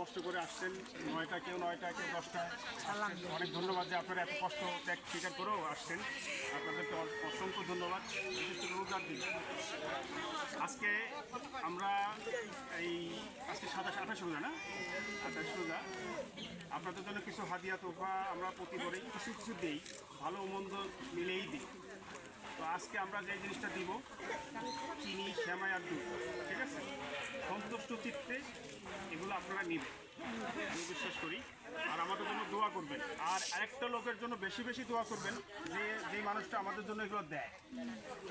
কষ্ট করে আসছেন, নয়টা কেউ নয়টা, কেউ দশটা। অনেক ধন্যবাদ যে আপনারা এত কষ্ট ত্যাগ স্বীকার করেও আসছেন। আপনাদেরকে অসংখ্য ধন্যবাদ। দিন। আজকে আমরা এই আজকে সাতাশ আঠাশ রোজা না? আঠাশ রোজা। আপনাদের জন্য কিছু হাদিয়া, তোফা আমরা প্রতিবারই কিছু কিছু দিই। ভালো মন্দ মিলেই দিই। তো আজকে আমরা যে জিনিসটা দিব, চিনি শ্যামাই আর দুধ, ঠিক আছে? সন্তুষ্ট চিত্তে এগুলো আপনারা নেবেন। আমি বিশ্বাস করি আর আমাদের জন্য দোয়া করবেন। আর আরেকটা লোকের জন্য বেশি বেশি দোয়া করবেন যে যেই মানুষটা আমাদের জন্য এগুলো দেয়।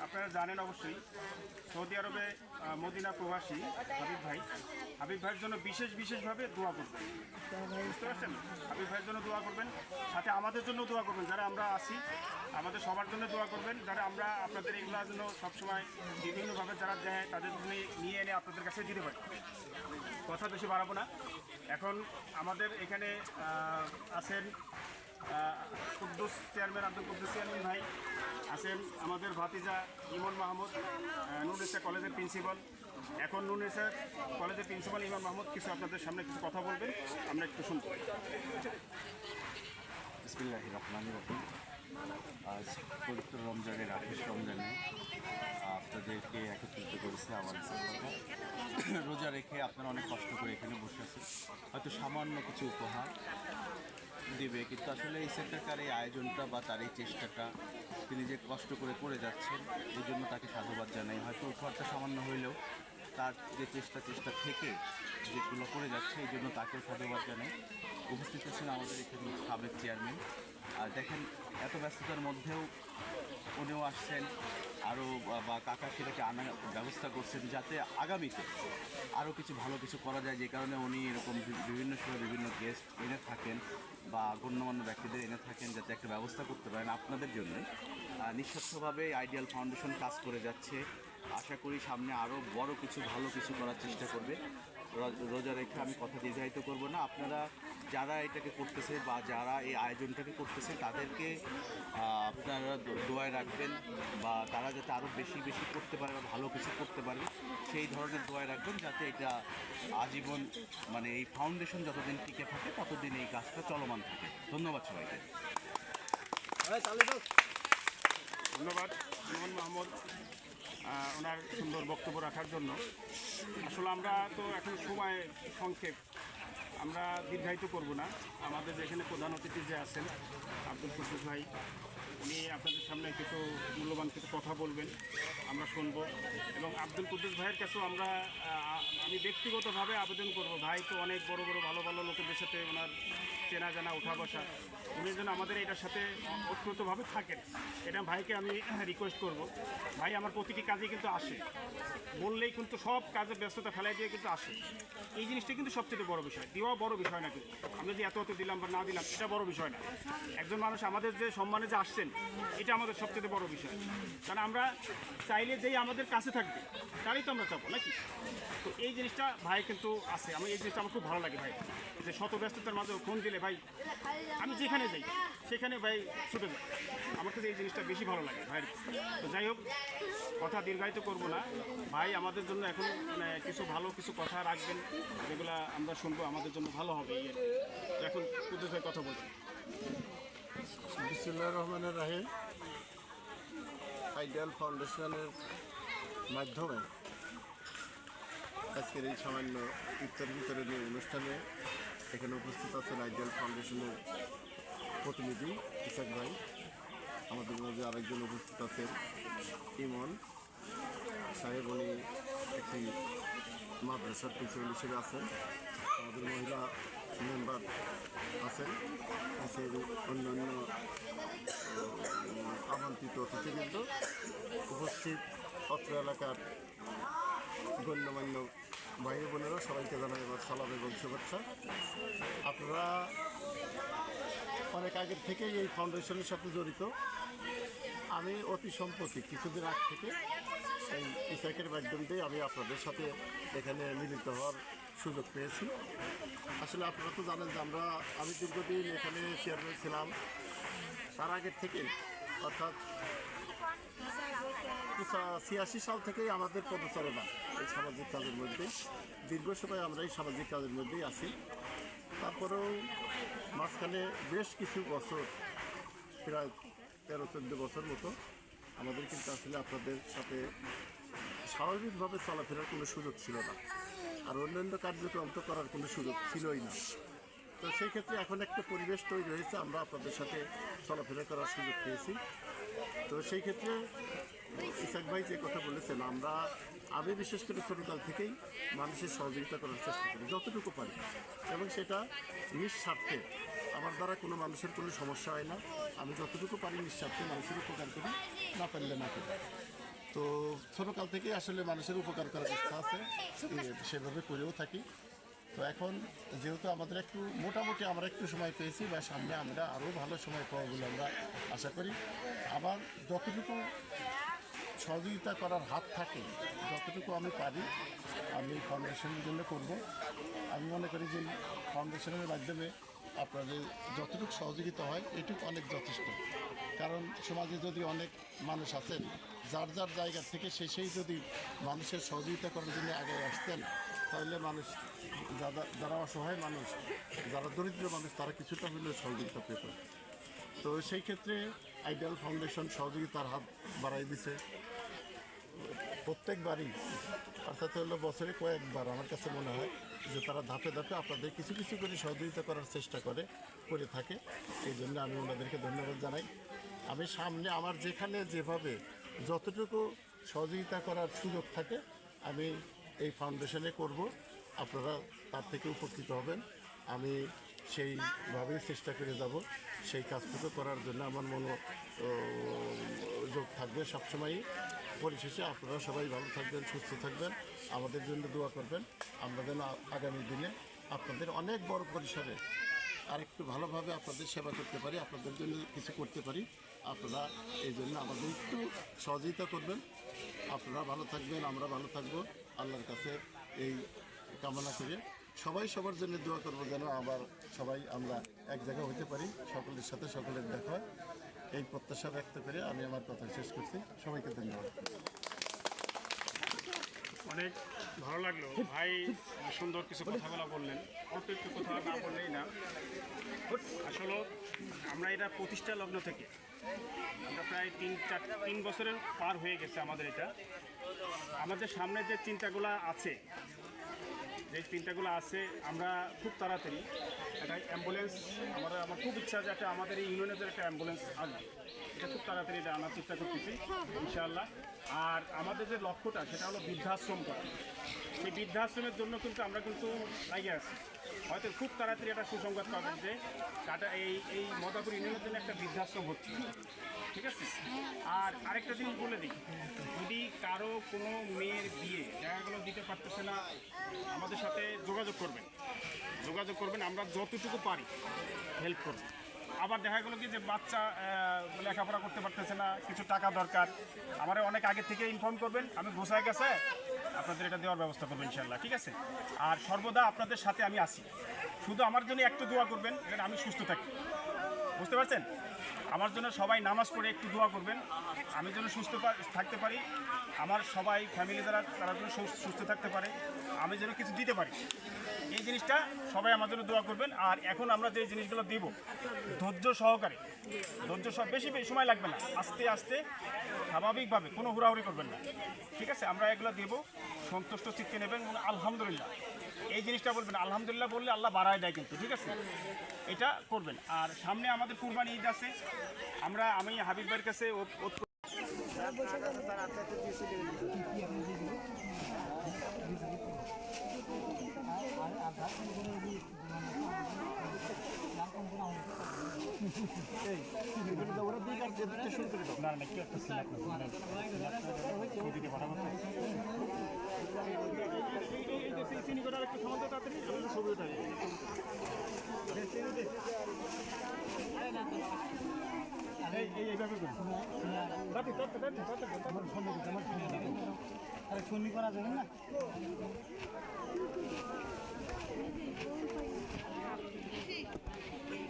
আপনারা জানেন অবশ্যই, সৌদি আরবে মদিনা প্রবাসী হাবিব ভাই। হাবিব ভাইয়ের জন্য বিশেষ বিশেষভাবে দোয়া করবেন। বুঝতে পারছেন? হাবিব ভাইয়ের জন্য দোয়া করবেন, সাথে আমাদের জন্য দোয়া করবেন। যারা আমরা আছি, আমাদের সবার জন্য দোয়া করবেন। যারা আমরা আপনাদের এগুলোর জন্য সবসময় বিভিন্নভাবে যারা দেয়, তাদের জন্য নিয়ে এনে আপনাদের কাছে দিতে পারি। কথা বেশি বাড়াবো না। এখন আমাদের এখানে আছেন কুদ্দুস চেয়ারম্যান আব্দুল কুদ্দুস চেয়ারম্যান ভাই আছেন আমাদের ভাতিজা ইমন মাহমুদ আহ, নুন ইসা কলেজের প্রিন্সিপাল। এখন নুন ইসা কলেজের প্রিন্সিপাল ইমন মাহমুদ কিছু আপনাদের সামনে কিছু কথা বলবেন আমরা একটু শুনব। বিসমিল্লাহ রহমান রহিম। আজ পবিত্র রমজানের আঠাশ রমজানে আপনাদেরকে একত্রিত করেছে আমার রোজা রেখে আপনারা অনেক কষ্ট করে এখানে বসে আছেন। হয়তো সামান্য কিছু উপহার দেবে, কিন্তু আসলে এই সেক্টরকার এই আয়োজনটা বা তার এই চেষ্টাটা তিনি যে কষ্ট করে করে যাচ্ছেন এই জন্য তাকে সাধুবাদ জানাই। হয়তো উপহারটা সামান্য হইলেও তার যে চেষ্টা চেষ্টা থেকে যেগুলো করে যাচ্ছে, এই জন্য তাকেও সাধুবাদ জানাই। উপস্থিত আছেন আমাদের এখানে সাবেক চেয়ারম্যান। আর দেখেন, এত ব্যস্ততার মধ্যেও উনিও আসছেন, আরও বা কাকা সেটাকে আনার ব্যবস্থা করছেন যাতে আগামীতে আরও কিছু ভালো কিছু করা যায়। যে কারণে উনি এরকম বিভিন্ন সময় বিভিন্ন গেস্ট এনে থাকেন বা গণ্যমান্য ব্যক্তিদের এনে থাকেন যাতে একটা ব্যবস্থা করতে পারেন আপনাদের জন্য নিঃস্বার্থভাবে আইডিয়াল ফাউন্ডেশন কাজ করে যাচ্ছে। আশা করি সামনে আরও বড় কিছু ভালো কিছু করার চেষ্টা করবে। রোজা রেখে আমি কথা দীর্ঘায়িত করব না। আপনারা যারা এটাকে করতেছে বা যারা এই আয়োজনটাকে করতেছে তাদেরকে আপনারা দোয়ায় রাখবেন বা তারা যাতে আরও বেশি বেশি করতে পারে বা ভালো কিছু করতে পারে সেই ধরনের দোয়ায় রাখবেন যাতে এটা আজীবন মানে এই ফাউন্ডেশন যতদিন টিকে থাকে ততদিন এই কাজটা চলমান থাকে। ধন্যবাদ সবাইকে। ধন্যবাদ। আহ, ওনার সুন্দর বক্তব্য রাখার জন্য। আসলে আমরা তো এখন সময় সংক্ষেপ। আমরা দীর্ঘায়িত করব না। আমাদের যেখানে প্রধান অতিথি যে আছেন, আব্দুল কুসুফ ভাই উনি আপনাদের সামনে কিছু মূল্যবান কিছু কথা বলবেন, আমরা শুনব। এবং আব্দুল কুদ্দুস ভাইয়ের কাছেও আমরা আমি ব্যক্তিগতভাবে আবেদন করব। ভাই তো অনেক বড় বড় ভালো ভালো লোকেদের সাথে ওনার চেনা জানা উঠা বসা। উনি যেন আমাদের এটার সাথে ওতপ্রোতভাবে থাকেন, এটা ভাইকে আমি রিকোয়েস্ট করব। ভাই, আমার প্রতিটি কাজে কিন্তু আসে। বললেই কিন্তু সব কাজে ব্যস্ততা ফেলাই দিয়ে কিন্তু আসে। এই জিনিসটা কিন্তু সবচেয়ে বড় বিষয়। দেওয়া বড় বিষয় না কিন্তু আমরা যে এত এত দিলাম বা না দিলাম সেটা বড় বিষয় না। একজন মানুষ আমাদের যে সম্মানে যে আসছেন এটা আমাদের সবচেয়ে বড় বিষয়। কারণ আমরা চাইলে যেই আমাদের কাছে থাকবে, তারই তো আমরা চাবো, নাকি? তো এই জিনিসটা ভাই কিন্তু আছে। আমি এই জিনিসটা আমার খুব ভালো লাগে ভাই। যে শত ব্যস্ততার মাঝে ফোন দিলে ভাই, আমি যেখানে যাই, সেখানে ভাই ছুটে যাই। আমার কাছে এই জিনিসটা বেশি ভালো লাগে ভাই তো যাই হোক, কথা দীর্ঘায়িত করব না। ভাই, আমাদের জন্য এখন মানে কিছু ভালো কিছু কথা রাখবেন। যেগুলো আমরা শুনব, আমাদের জন্য ভালো হবে। এখন কুদ্দুস ভাই কথা বলছেন বিসমুল্লাহ রহমানের রাহিম। আইডিয়াল ফাউন্ডেশনের মাধ্যমে আজকের এই সামান্য ইফতার বিতরণী অনুষ্ঠানে এখানে উপস্থিত আছেন আইডিয়াল ফাউন্ডেশনের প্রতিনিধি ইসাক ভাই। আমাদের মাঝে আরেকজন উপস্থিত আছেন ইমন সাহেব। উনি একটি মাদ্রাসার প্রিন্সিপাল হিসেবে আছেন। আমাদের মহিলা মেম্বার আছেন আছে অন্যান্য আমন্ত্রিত অতিথিবৃন্দ উপস্থিত অত্র এলাকার গণ্যমান্য ভাই বোনেরা, সবাইকে জানাই আমার সালাম এবং শুভেচ্ছা। আপনারা অনেক আগের থেকেই এই ফাউন্ডেশনের সাথে জড়িত। আমি অতি সম্প্রতি কিছুদিন আগ থেকে এই ইসাকের মাধ্যম দিয়ে আমি আপনাদের সাথে এখানে মিলিত হওয়ার সুযোগ পেয়েছি। আসলে আপনারা তো জানেন যে আমরা, আমি দীর্ঘদিন এখানে চেয়ারম্যান ছিলাম। তার আগের থেকে অর্থাৎ ছিয়াশি সাল থেকেই আমাদের পদচারণা এই সামাজিক কাজের মধ্যেই দীর্ঘ সময় আমরা এই সামাজিক কাজের মধ্যেই আছি। তারপরেও মাঝখানে বেশ কিছু বছর প্রায় তেরো, চোদ্দ বছর মতো আমাদের কিন্তু আসলে আপনাদের সাথে স্বাভাবিকভাবে চলাফেরার কোনো সুযোগ ছিল না। আর অন্যান্য কার্যক্রম তো করার কোনো সুযোগ ছিলই না। তো সেই ক্ষেত্রে এখন একটা পরিবেশ তৈরি হয়েছে, আমরা আপনাদের সাথে চলাফেরা করার সুযোগ পেয়েছি। তো সেই ক্ষেত্রে ইসাক ভাই যে কথা বলেছেন, আমরা, আমি বিশেষ করে ছোটকাল থেকেই মানুষের সহযোগিতা করার চেষ্টা করি, যতটুকু পারি। এবং সেটা নিঃস্বার্থে, আমার দ্বারা কোনো মানুষের কোনো সমস্যা হয় না। আমি যতটুকু পারি নিঃস্বার্থে মানুষের উপকার করি, না পারলে না করি। তো ছোটকাল থেকে আসলে মানুষের উপকার করার ইচ্ছা আছে সেভাবে করেও থাকি। তো এখন যেহেতু আমাদের একটু, মোটামুটি আমরা একটু সময় পেয়েছি বা সামনে আমরা আরও ভালো সময় পাবো বলে আমরা আশা করি। আবার যতটুকু সহযোগিতা করার হাত থাকে, যতটুকু আমি পারি, আমি ফাউন্ডেশনের জন্য করব। আমি মনে করি যে ফাউন্ডেশনের মাধ্যমে আপনাদের যতটুকু সহযোগিতা হয়, এটুকু অনেক যথেষ্ট। কারণ সমাজে যদি অনেক মানুষ আছেন, যার যার জায়গা থেকে সে সেই যদি মানুষের সহযোগিতা করার জন্য আগে আসতেন তাহলে মানুষ যারা যারা অসহায় মানুষ, যারা দরিদ্র মানুষ, তারা কিছুটা হলেও সহযোগিতা পেত। তো সেই ক্ষেত্রে আইডিয়াল ফাউন্ডেশন সহযোগিতার হাত বাড়াই দিছে। প্রত্যেকবারই, অর্থাৎ হলো বছরে কয়েকবার আমার কাছে মনে হয় যে তারা ধাপে ধাপে আপনাদের কিছু কিছু করে সহযোগিতা করার চেষ্টা করে করে থাকে। এই জন্য আমি ওনাদেরকে ধন্যবাদ জানাই। আমি সামনে আমার যেখানে যেভাবে যতটুকু সহযোগিতা করার সুযোগ থাকে, আমি এই ফাউন্ডেশনে করব। আপনারা তার থেকে উপকৃত হবেন। আমি সেইভাবেই চেষ্টা করে যাব। সেই কাজটুকু করার জন্য আমার মনো যোগ থাকবে সবসময়ই। পরিশেষে আপনারা সবাই ভালো থাকবেন, সুস্থ থাকবেন। আমাদের জন্য দোয়া করবেন। আমরা যেন আগামী দিনে আপনাদের অনেক বড় পরিসরে আর একটু ভালোভাবে আপনাদের সেবা করতে পারি, আপনাদের জন্য কিছু করতে পারি। আপনারা এই জন্য আমাদের একটু সহযোগিতা করবেন। আপনারা ভালো থাকবেন, আমরা ভালো থাকব। আল্লাহর কাছে এই কামনা করে। সবাই সবার জন্য দোয়া করব যেন আবার সবাই আমরা এক জায়গায় হতে পারি, সকলের সাথে সকলের দেখা এই প্রত্যাশা ব্যক্ত করে আমি আমার কথা শেষ করছি। সবাইকে ধন্যবাদ। অনেক ভালো লাগল। ভাই সুন্দর কিছু কথাগুলো বললেন। অল্প একটু কথা না বললেই না। আসলে আমরা এটা প্রতিষ্ঠা লগ্ন থেকে, আমরা প্রায় তিন চার তিন বছরের পার হয়ে গেছে আমাদের এটা। আমাদের সামনে যে চিন্তাগুলো আছে, যে চিন্তাগুলো আছে, আমরা খুব তাড়াতাড়ি একটা অ্যাম্বুলেন্স আমরা আমার খুব ইচ্ছা যে একটা আমাদের এই ইউনিয়নের একটা অ্যাম্বুলেন্স আসবে এটা খুব তাড়াতাড়ি এটা আনার চেষ্টা করতেছি, ইনশাআল্লাহ। আর আমাদের যে লক্ষ্যটা, সেটা হলো বৃদ্ধাশ্রম করা। সেই বৃদ্ধাশ্রমের জন্য কিন্তু আমরা কিন্তু লাগিয়ে আছি। হয়তো খুব তাড়াতাড়ি একটা সুসংবাদ পাবেন যে টাটা, এই এই মদাপুর ইউনিয়নের জন্য একটা বৃদ্ধাশ্রম হচ্ছে। ঠিক আছে? আর আরেকটা জিনিস বলে দিই, যদি কারও কোনো মেয়ের বিয়ে জায়গাগুলো দিতে পারতেছে না, আমাদের সাথে যোগাযোগ করবেন। যোগাযোগ করবেন, আমরা যতটুকু পারি হেল্প করব। আবার দেখা গেলো কি যে বাচ্চা আহ, লেখাপড়া করতে পারতেছে না কিছু টাকা দরকার। আমারে অনেক আগে থেকে ইনফর্ম করবেন আমি গোসায় গেছে আপনাদের এটা দেওয়ার ব্যবস্থা করব ইনশাল্লাহ ঠিক আছে? আর সর্বদা আপনাদের সাথে আমি আসি শুধু আমার জন্য একটু দোয়া করবেন আমি সুস্থ থাকি। বুঝতে পারছেন? আমার জন্য সবাই নামাজ পড়ে একটু দোয়া করবেন। আমি যেন সুস্থ থাকতে পারি। আমার সবাই ফ্যামিলি যারা, তারা যেন সুস্থ থাকতে পারে। আমি যেন কিছু দিতে পারি। এই জিনিসটা সবাই আমার জন্য দোয়া করবেন। আর এখন আমরা যে জিনিসগুলো দিব, ধৈর্য সহকারে। ধৈর্য সব বেশি বেশি সময় লাগবে না। আস্তে আস্তে, স্বাভাবিকভাবে, কোনো হুড়াহুড়ি করবেন না। ঠিক আছে? আমরা এগুলো দেবো। সন্তুষ্ট চিত্তে নেবেন। এবং আলহামদুলিল্লাহ। এই জিনিসটা বলবেন, আলহামদুলিল্লাহ বললে আল্লাহ বাড়ায় দেয় কিন্তু, ঠিক আছে? এটা করবেন। আর সামনে আমাদের কুরবানি ঈদ আছে। আমরা, আমি, হাবিব ভাইয়ের কাছে আরে সন্ধ্যি করা যাবে না রাতে রাতে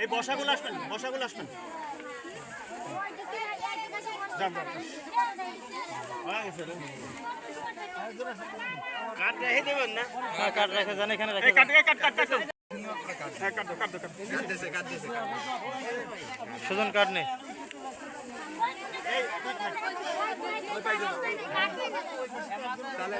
এই বসাগুলো আসবেন বসাগুলো আসবেন। রেখে দেবেন না? হ্যাঁ কাঠ রেখে যান এখানে কাট কাট কাট কাট হ্যাঁ কাট কাট কাট সুজন কাঠ নেই তাহলে